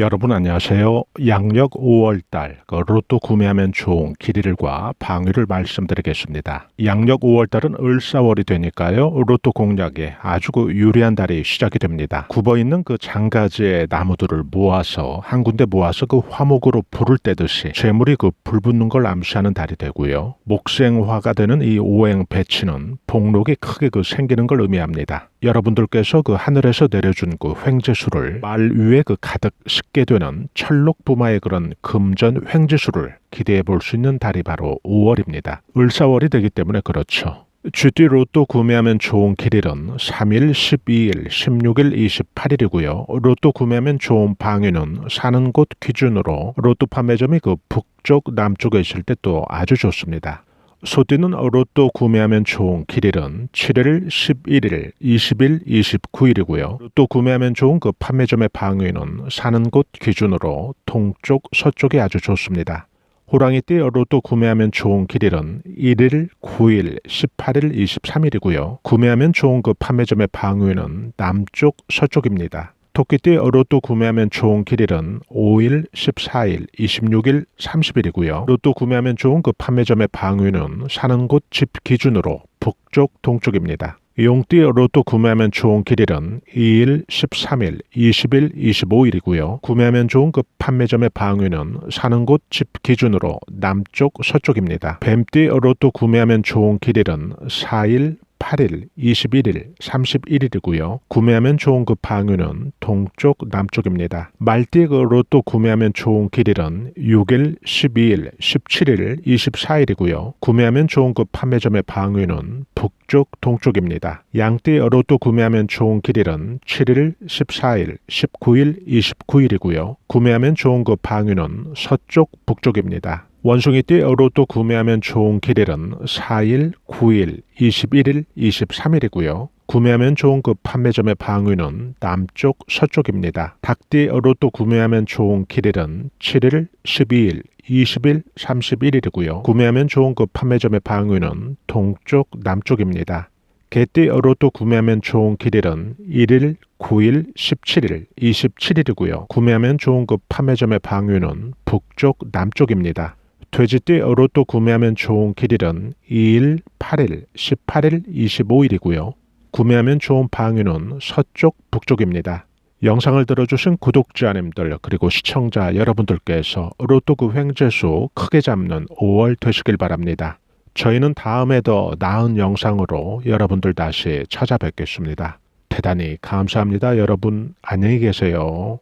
여러분 안녕하세요. 양력 5월달 그 로또 구매하면 좋은 길이를과 방위를 말씀드리겠습니다. 양력 5월달은 을사월이 되니까요. 로또 공략에 아주 그 유리한 달이 시작이 됩니다. 굽어 있는 그 장가지의 나무들을 모아서 한 군데 모아서 그 화목으로 불을 떼듯이 재물이 그 불붙는 걸 암시하는 달이 되고요. 목생화가 되는 이 오행 배치는 복록이 크게 그 생기는 걸 의미합니다. 여러분들께서 그 하늘에서 내려준 그 횡재수를 말 위에 그 가득 싣게 되는 철록 부마의 그런 금전 횡재수를 기대해 볼 수 있는 달이 바로 5월입니다. 을사월이 되기 때문에 그렇죠. GD 로또 구매하면 좋은 길일은 3일, 12일, 16일, 28일이고요. 로또 구매하면 좋은 방위는 사는 곳 기준으로 로또 판매점이 그 북쪽, 남쪽에 있을 때 또 아주 좋습니다. 소띠는 로또 구매하면 좋은 길일은 7일, 11일, 20일, 29일이고요. 로또 구매하면 좋은 그 판매점의 방위는 사는 곳 기준으로 동쪽, 서쪽이 아주 좋습니다. 호랑이띠 로또 구매하면 좋은 길일은 1일, 9일, 18일, 23일이고요. 구매하면 좋은 그 판매점의 방위는 남쪽, 서쪽입니다. 토끼띠 로또 구매하면 좋은 길일은 5일, 14일, 26일, 30일이고요. 로또 구매하면 좋은 그 판매점의 방위는 사는 곳 집 기준으로 북쪽, 동쪽입니다. 용띠 로또 구매하면 좋은 길일은 2일, 13일, 20일, 25일이고요. 구매하면 좋은 그 판매점의 방위는 사는 곳 집 기준으로 남쪽, 서쪽입니다. 뱀띠 로또 구매하면 좋은 길일은 4일, 8일, 21일, 31일이고요. 구매하면 좋은 그 방위는 동쪽, 남쪽입니다. 말띠 그 로 또 구매하면 좋은 길일은 6일, 12일, 17일, 24일이고요. 구매하면 좋은 그 판매점의 방위는 북쪽, 동쪽입니다. 양띠 로또 구매하면 좋은 길일은 7일, 14일, 19일, 29일이고요. 구매하면 좋은 그 방위는 서쪽, 북쪽입니다. 원숭이띠 로또 구매하면 좋은 길일은 4일, 9일, 21일, 23일이고요. 구매하면 좋은 그 판매점의 방위는 남쪽, 서쪽입니다. 닭띠 로또 구매하면 좋은 길일은 7일, 12일, 20일, 31일이고요. 구매하면 좋은 그 판매점의 방위는 동쪽, 남쪽입니다. 개띠 로또 구매하면 좋은 길일은 1일, 9일, 17일, 27일이고요. 구매하면 좋은 그 판매점의 방위는 북쪽, 남쪽입니다. 돼지띠 로또 구매하면 좋은 길일은 2일, 8일, 18일, 25일이고요. 구매하면 좋은 방위는 서쪽, 북쪽입니다. 영상을 들어주신 구독자님들 그리고 시청자 여러분들께서 로또 그 횡재수 크게 잡는 5월 되시길 바랍니다. 저희는 다음에 더 나은 영상으로 여러분들 다시 찾아뵙겠습니다. 대단히 감사합니다. 여러분 안녕히 계세요.